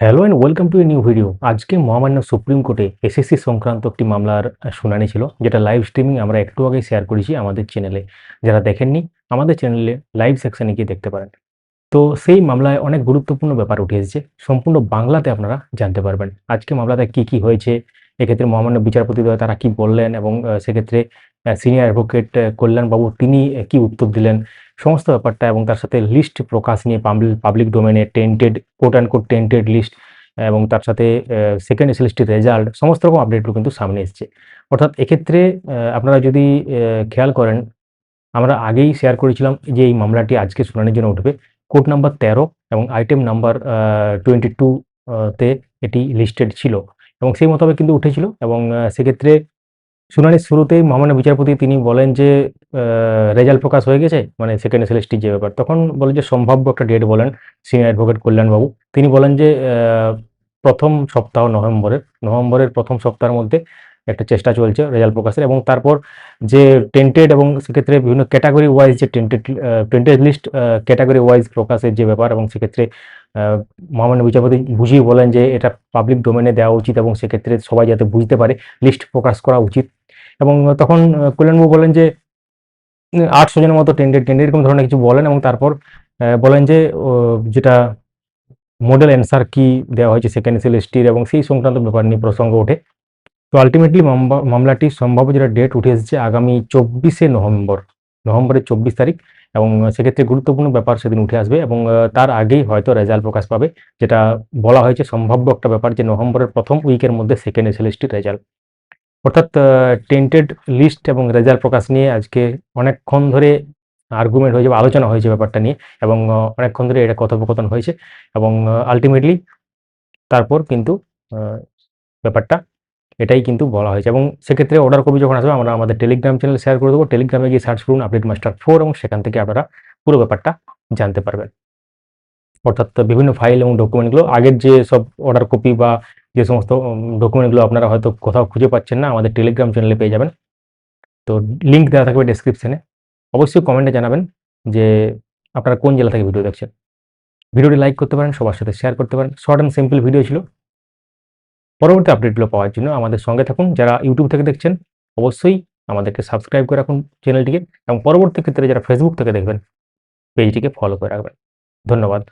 Hello and welcome to a new video আজকে মহামান্য supreme কোর্টে এসএসসি সংক্রান্ত একটি মামলার শুনানি ছিল, যেটা লাইভ স্ট্রিমিং আমরা একটু আগে শেয়ার করেছি আমাদের চ্যানেলে যারা দেখেননি, আমাদের চ্যানেলে লাইভ সেকশনে গিয়ে দেখতে পারেন। তো সেই মামলায় অনেক গুরুত্বপূর্ণ ব্যাপার উঠে এসেছে, সম্পূর্ণ বাংলাতে আপনারা জানতে পারবেন। আজকে মামলাতে কি কি হয়েছে, এক্ষেত্রে মহামান্য বিচারপতি দ্বয় তারা কি বললেন এবং সেক্ষেত্রে সিনিয়র অ্যাডভোকেট কল্যাণবাবু তিনি কি উত্তর দিলেন সমস্ত ব্যাপারটা এবং তার সাথে লিস্ট প্রকাশ নিয়ে পাবলিক ডোমেনে tainted quote and quote tainted list এবং তার সাথে সেকেন্ড এসএলএসটির রেজাল্ট সমস্ত রকম আপডেটগুলো কিন্তু সামনে এসছে। অর্থাৎ এক্ষেত্রে আপনারা যদি খেয়াল করেন, আমরা আগেই শেয়ার করেছিলাম যে এই মামলাটি আজকে শুনানির জন্য উঠবে। কোড নাম্বার তেরো এবং আইটেম নাম্বার টোয়েন্টি টু তে এটি লিস্টেড ছিল এবং সেই মোতাবেক কিন্তু উঠেছিল এবং সেক্ষেত্রে শুনানির শুরুতেই মহামান্য বিচারপতি তিনি বলেন যে রেজাল্ট প্রকাশ হয়ে গেছে মানে সেকেন্ড এসএলএসটি যে ব্যাপার। তখন বলেন যে সম্ভাব্য একটা ডেট বলেন সিনিয়র অ্যাডভোকেট কল্যাণবাবু তিনি বলেন যে প্রথম সপ্তাহ নভেম্বরের নভেম্বরের প্রথম সপ্তাহের মধ্যে একটা চেষ্টা চলছে রেজাল্ট প্রকাশের এবং তারপর যে টেন্টেড এবং সেক্ষেত্রে বিভিন্ন ক্যাটাগরি ওয়াইজ যে tainted tainted list category wise প্রকাশের যে ব্যাপার এবং সেক্ষেত্রে মহামান্য বিচারপতি বুঝিয়ে বলেন যে এটা পাবলিক ডোমেনে দেওয়া উচিত এবং সেক্ষেত্রে সবাই যাতে বুঝতে পারে লিস্ট প্রকাশ করা উচিত। এবং তখন কল্যাণবাবু বলেন যে আটশো জনের মতো টেন্ডেড টেন্ডেড এরকম ধরনের কিছু বলেন এবং তারপর বলেন যে যেটা মডেল অ্যান্সার কি দেওয়া হয়েছে সেকেন্ড এসএলএসটির এবং সেই সংক্রান্ত ব্যাপার নিয়ে প্রসঙ্গ ওঠে। তো আলটিমেটলি মামলাটি সম্ভাব্য যেটা ডেট উঠে এসেছে আগামী চব্বিশে নভেম্বর, নভেম্বরের চব্বিশ তারিখ এবং সেক্ষেত্রে গুরুত্বপূর্ণ ব্যাপার সেদিন উঠে আসবে এবং তার আগেই হয়তো রেজাল্ট প্রকাশ পাবে, যেটা বলা হয়েছে সম্ভাব্য একটা ব্যাপার যে নভেম্বরের প্রথম উইকের মধ্যে সেকেন্ড এসএলএসটির রেজাল্ট অর্থাৎ টেন্টেড লিস্ট এবং রেজাল্ট প্রকাশ নিয়ে আজকে অনেকক্ষণ ধরে আর্গুমেন্ট হয়েছে বা আলোচনা হয়েছে ব্যাপারটা নিয়ে এবং অনেকক্ষণ ধরে এটা কথোপকথন হয়েছে এবং আলটিমেটলি তারপর কিন্তু ব্যাপারটা এটাই কিন্তু বলা হয়েছে। এবং সেক্ষেত্রে অর্ডার কপি যখন আসবে, আমরা আমাদের টেলিগ্রাম চ্যানেল শেয়ার করে দেবো। টেলিগ্রামে গিয়ে সার্চ করুন আপডেট মাস্টার ফোর এবং সেখান থেকে আপনারা পুরো ব্যাপারটা জানতে পারবেন। অর্থাৎ বিভিন্ন ফাইল এবং ডকুমেন্টগুলো আগের যে সব অর্ডার কপি বা যে সমস্ত ডকুমেন্টগুলো আপনারা হয়তো কোথাও খুঁজে পাচ্ছেন না, আমাদের টেলিগ্রাম চ্যানেলে পেয়ে যাবেন। তো লিঙ্ক দেওয়া থাকবে ডেসক্রিপশনে অবশ্যই কমেন্টে জানাবেন যে আপনারা কোন জেলা থেকে ভিডিও দেখছেন। ভিডিওটি লাইক করতে পারেন, সবার সাথে শেয়ার করতে পারেন। শর্ট অ্যান্ড সিম্পল ভিডিও ছিল। পরবর্তী আপডেটগুলো পাওয়ার জন্য আমাদের সঙ্গে থাকুন। যারা ইউটিউব থেকে দেখছেন, অবশ্যই আমাদেরকে সাবস্ক্রাইব করে রাখুন চ্যানেলটিকে এবং পরবর্তী ক্ষেত্রে যারা ফেসবুক থেকে দেখবেন পেজটিকে ফলো করে রাখবেন। ধন্যবাদ।